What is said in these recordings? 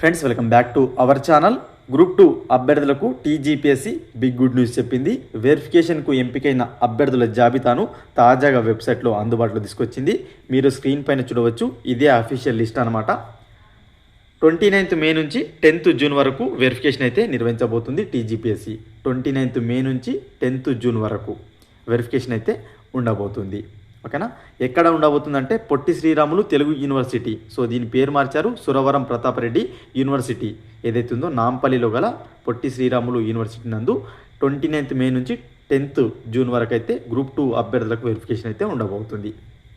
Friends welcome back to our channel group two అభ్యర్థులకు TGPSC big good news చెప్పింది. వెరిఫికేషన్కు ఎంపికైన అభ్యర్థుల జాబితాను తాజాగా వెబ్సైట్లో అందుబాటులో తీసుకొచ్చింది. మీరు స్క్రీన్ పైన చూడవచ్చు. ఇదే అఫీషియల్ లిస్ట్ అనమాట ట్వంటీ నైన్త్ మే నుంచి టెన్త్ జూన్ వరకు వెరిఫికేషన్ అయితే నిర్వహించబోతుంది టీజీపీఎస్సీ ట్వంటీ నైన్త్ మే నుంచి టెన్త్ జూన్ వరకు వెరిఫికేషన్ అయితే ఉండబోతుంది. ఓకేనా? ఎక్కడ ఉండబోతుందంటే పొట్టి శ్రీరాములు తెలుగు యూనివర్సిటీ. సో దీని పేరు మార్చారు సురవరం ప్రతాపరెడ్డి యూనివర్సిటీ. ఏదైతుందో ఉందో నాంపల్లిలో గల పొట్టి శ్రీరాములు యూనివర్సిటీ నందు ట్వంటీ నైన్త్ మే నుంచి టెన్త్ జూన్ వరకు అయితే గ్రూప్ టూ అభ్యర్థులకు వెరిఫికేషన్ అయితే ఉండబోతుంది.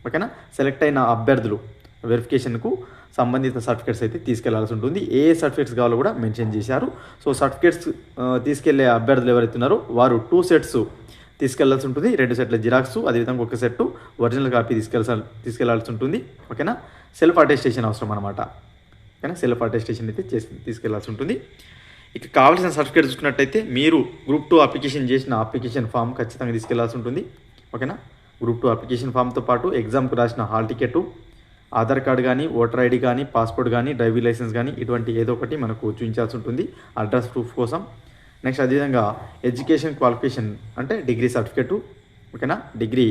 ఓకేనా? సెలెక్ట్ అయిన అభ్యర్థులు వెరిఫికేషన్కు సంబంధిత సర్టిఫికేట్స్ అయితే తీసుకెళ్ళాల్సి ఉంటుంది. ఏ ఏ సర్టిఫికేట్స్ కావాలో కూడా మెన్షన్ చేశారు. సో సర్టిఫికేట్స్ తీసుకెళ్ళే అభ్యర్థులు ఎవరైతే ఉన్నారో వారు టూ సెట్స్ తీసుకెళ్ళాల్సి ఉంటుంది. రెండు సెట్ల జిరాక్స్ అదేవిధంగా ఒక సెట్ ఒరిజినల్ కాపీ తీసుకెళ్ళాల్సి తీసుకెళ్ళాల్సి ఉంటుంది. ఓకేనా? సెల్ఫ్ అటెస్టేషన్ అవసరం అనమాట ఓకేనా? సెల్ఫ్ అటెస్టేషన్ అయితే చేసి తీసుకెళ్ళాల్సి ఉంటుంది. ఇక కావాల్సిన సర్టిఫికేట్ చూసుకున్నట్టయితే మీరు గ్రూప్ టూ అప్లికేషన్ చేసిన అప్లికేషన్ ఫామ్ ఖచ్చితంగా తీసుకెళ్ళాల్సి ఉంటుంది. ఓకేనా? గ్రూప్ టూ అప్లికేషన్ ఫామ్తో పాటు ఎగ్జామ్కు రాసిన హాల్ టికెట్ ఆధార్ కార్డు కానీ ఓటర్ ఐడి కానీ పాస్పోర్ట్ కానీ డ్రైవింగ్ లైసెన్స్ కానీ ఇటువంటి ఏదో ఒకటి మనకు చూపించాల్సి ఉంటుంది. అడ్రస్ ప్రూఫ్ కోసం. నెక్స్ట్ అదేవిధంగా ఎడ్యుకేషన్ క్వాలిఫికేషన్ అంటే డిగ్రీ సర్టిఫికేటు ఓకేనా? డిగ్రీ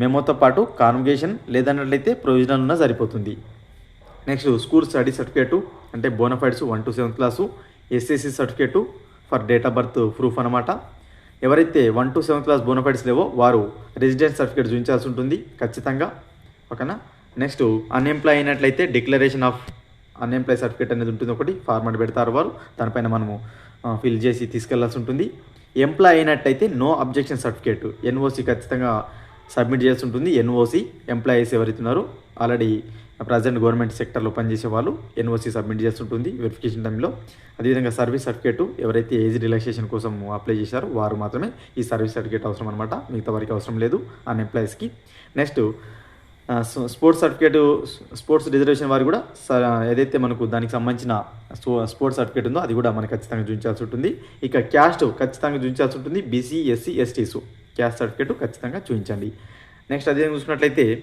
మెమోతో పాటు కాన్వికేషన్ లేదన్నట్లయితే ప్రొవిజనల్ ఉన్నా సరిపోతుంది. నెక్స్ట్ స్కూల్ స్టడీ సర్టిఫికేటు అంటే bonafides one to seventh class SSC certificate for date of birth proof అనమాట ఎవరైతే one to seventh class bonafides లేవో వారు రెసిడెన్స్ సర్టిఫికేట్ చూపించాల్సి ఉంటుంది ఖచ్చితంగా ఓకేనా? నెక్స్ట్ అన్ఎంప్లాయ్ అయినట్లయితే డిక్లరేషన్ ఆఫ్ అన్ఎంప్లాయ్ సర్టిఫికేట్ అనేది ఉంటుంది ఒకటి ఫార్మాట్ పెడతారు వారు. దానిపైన మనము ఫిల్ చేసి తీసుకెళ్ళాల్సి ఉంటుంది. ఎంప్లాయ్ అయినట్టయితే నో అబ్జెక్షన్ సర్టిఫికేట్ ఎన్ఓసి ఖచ్చితంగా సబ్మిట్ చేయాల్సి ఉంటుంది. ఎన్ఓసి ఎంప్లాయీస్ ఎవరైతే ఉన్నారో ఆల్రెడీ ప్రజెంట్ గవర్నమెంట్ సెక్టర్లో పనిచేసే వాళ్ళు ఎన్ఓసి సబ్మిట్ చేస్తుంటుంది వెరిఫికేషన్ టైంలో అదేవిధంగా సర్వీస్ సర్టిఫికేట్ ఎవరైతే ఏజ్ రిలాక్సేషన్ కోసం అప్లై చేశారో వారు మాత్రమే ఈ సర్వీస్ సర్టిఫికేట్ అవసరం అనమాట మిగతా వారికి అవసరం లేదు అన్ ఎంప్లాయీస్కి next sports certificate sports reservation వారు కూడా ఏదైతే మనకు దానికి సంబంధించిన స్పో- స్పోర్ట్స్ సర్టిఫికేట్ ఉందో అది కూడా మనకు ఖచ్చితంగా చూపించాల్సి ఉంటుంది. ఇక క్యాస్ట్ ఖచ్చితంగా చూపించాల్సి ఉంటుంది. BC SC STs caste certificate ఖచ్చితంగా చూపించండి. నెక్స్ట్ అదే చూసినట్లయితే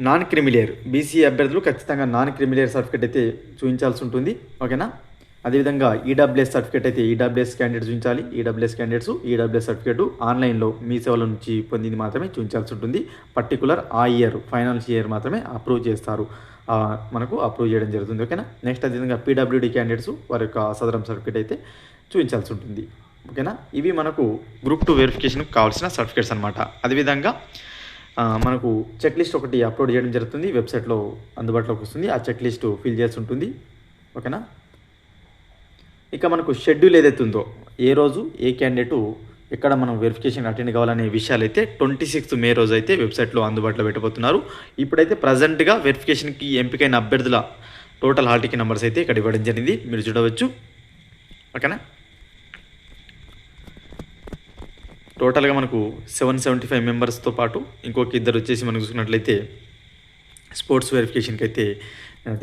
నాన్ క్రిమిలియర్ బీసీ అభ్యర్థులు ఖచ్చితంగా నాన్ క్రిమిలియర్ సర్టిఫికేట్ అయితే చూపించాల్సి ఉంటుంది. ఓకేనా? అదేవిధంగా ఈడబ్ల్యూఎస్ సర్టిఫికేట్ అయితే ఈడబ్ల్యూఎస్ క్యాండిడేట్స్ చూపించాలి. ఈడబ్ల్యూఎస్ క్యాండిడేట్స్ ఈడబ్ల్యూఎస్ సర్టిఫికేట్ ఆన్లైన్లో మీ సేవల నుంచి పొందింది మాత్రమే చూపించాల్సి ఉంటుంది. పర్టికులర్ ఆ ఇయర్ ఫైనాన్షియల్ ఇయర్ మాత్రమే అప్రూవ్ చేస్తారు. మనకు అప్రూవ్ చేయడం జరుగుతుంది. ఓకేనా? నెక్స్ట్ అదేవిధంగా పీడబ్ల్యూడీ క్యాండిడేట్స్ వారి యొక్క సదరం సర్టిఫికేట్ అయితే చూపించాల్సి ఉంటుంది. ఓకేనా? ఇవి మనకు గ్రూప్ టూ వెరిఫికేషన్కి కావాల్సిన సర్టిఫికేట్స్ అనమాట అదేవిధంగా మనకు చెక్ లిస్ట్ ఒకటి అప్లోడ్ చేయడం జరుగుతుంది. వెబ్సైట్లో అందుబాటులోకి వస్తుంది. ఆ చెక్ లిస్ట్ ఫిల్ చేసి ఉంటుంది. ఓకేనా? ఇక మనకు షెడ్యూల్ ఏదైతే ఉందో ఏ రోజు ఏ క్యాండిడేటు ఎక్కడ మనం వెరిఫికేషన్ అటెండ్ కావాలనే విషయాలు అయితే ట్వంటీ సిక్స్త్ మే రోజు అయితే వెబ్సైట్లో అందుబాటులో పెట్టబోతున్నారు. ఇప్పుడైతే ప్రజెంట్గా వెరిఫికేషన్కి ఎంపికైన అభ్యర్థుల టోటల్ హాల్ టికెట్ నెంబర్స్ అయితే ఇక్కడ ఇవ్వడం జరిగింది. మీరు చూడవచ్చు. ఓకేనా? టోటల్గా మనకు సెవెన్ సెవెంటీ ఫైవ్ మెంబర్స్తో పాటు ఇంకొక ఇద్దరు వచ్చేసి మనం చూసుకున్నట్లయితే స్పోర్ట్స్ వెరిఫికేషన్కి అయితే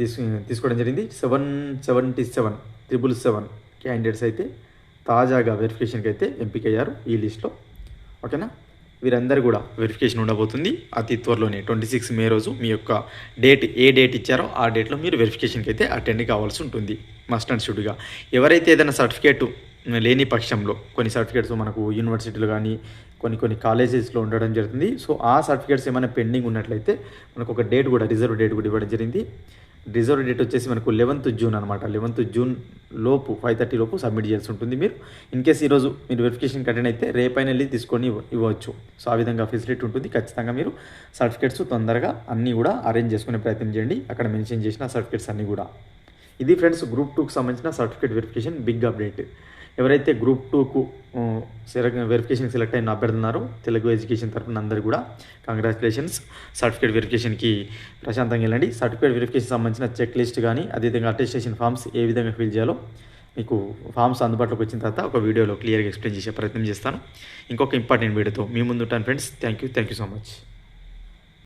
తీసు తీసుకోవడం జరిగింది. Seven seventy seven triple seven candidates అయితే తాజాగా వెరిఫికేషన్కి అయితే ఎంపికయ్యారు ఈ లిస్ట్లో ఓకేనా వీరందరూ కూడా వెరిఫికేషన్ ఉండబోతుంది. అతి త్వరలోనే ట్వంటీ సిక్స్ మే రోజు మీ యొక్క డేట్ ఏ డేట్ ఇచ్చారో ఆ డేట్లో మీరు వెరిఫికేషన్కి అయితే అటెండ్ కావాల్సి ఉంటుంది. మస్ట్ అండ్ షుడ్గా ఎవరైతే ఏదైనా సర్టిఫికేట్ లేని పక్షంలో కొన్ని సర్టిఫికేట్స్ మనకు యూనివర్సిటీలు కానీ కొన్ని కొన్ని కాలేజెస్లో ఉండడం జరుగుతుంది. సో ఆ సర్టిఫికేట్స్ ఏమైనా పెండింగ్ ఉన్నట్లయితే మనకు ఒక డేట్ కూడా రిజర్వ్ డేట్ కూడా ఇవ్వడం జరిగింది. రిజర్వ్ డేట్ వచ్చేసి మనకు లెవెన్త్ జూన్ అనమాట లెవెన్త్ జూన్ లోపు ఫైవ్ థర్టీ లోపు సబ్మిట్ చేయాల్సి ఉంటుంది మీరు. ఇన్ కేస్ ఈరోజు మీరు వెరిఫికేషన్ అటెండ్ అయితే రేపైన వెళ్ళి తీసుకొని ఇవ్వచ్చు. సో ఆ విధంగా ఫెసిలిటీ ఉంటుంది. ఖచ్చితంగా మీరు సర్టిఫికేట్స్ తొందరగా అన్నీ కూడా అరేంజ్ చేసుకునే ప్రయత్నం చేయండి. అక్కడ మెన్షన్ చేసిన సర్టిఫికేట్స్ అన్నీ కూడా. ఇది ఫ్రెండ్స్ గ్రూప్ టూకి సంబంధించిన సర్టిఫికేట్ వెరిఫికేషన్ బిగ్ అప్డేట్. ఎవరైతే గ్రూప్ టూకు వెరిఫికేషన్ సెలెక్ట్ అయిన అభ్యర్థున్నారో తెలుగు ఎడ్యుకేషన్ తరఫున అందరూ కూడా కంగ్రాచులేషన్స్ సర్టిఫికేట్ వెరిఫికేషన్కి ప్రశాంతంగా వెళ్ళండి. సర్టిఫికేట్ వెరిఫికేషన్ సంబంధించిన చెక్ లిస్ట్ కానీ అదేవిధంగా అటెస్టేషన్ ఫామ్స్ ఏ విధంగా ఫిల్ చేయాలో మీకు ఫామ్స్ అందుబాటులోకి వచ్చిన తర్వాత ఒక వీడియోలో క్లియర్గా ఎక్స్ప్లెయిన్ చేసే ప్రయత్నం చేస్తాను. ఇంకొక ఇంపార్టెంట్ వీడియోతో మీ ముందు ఉంటాను friends thank you thank you so much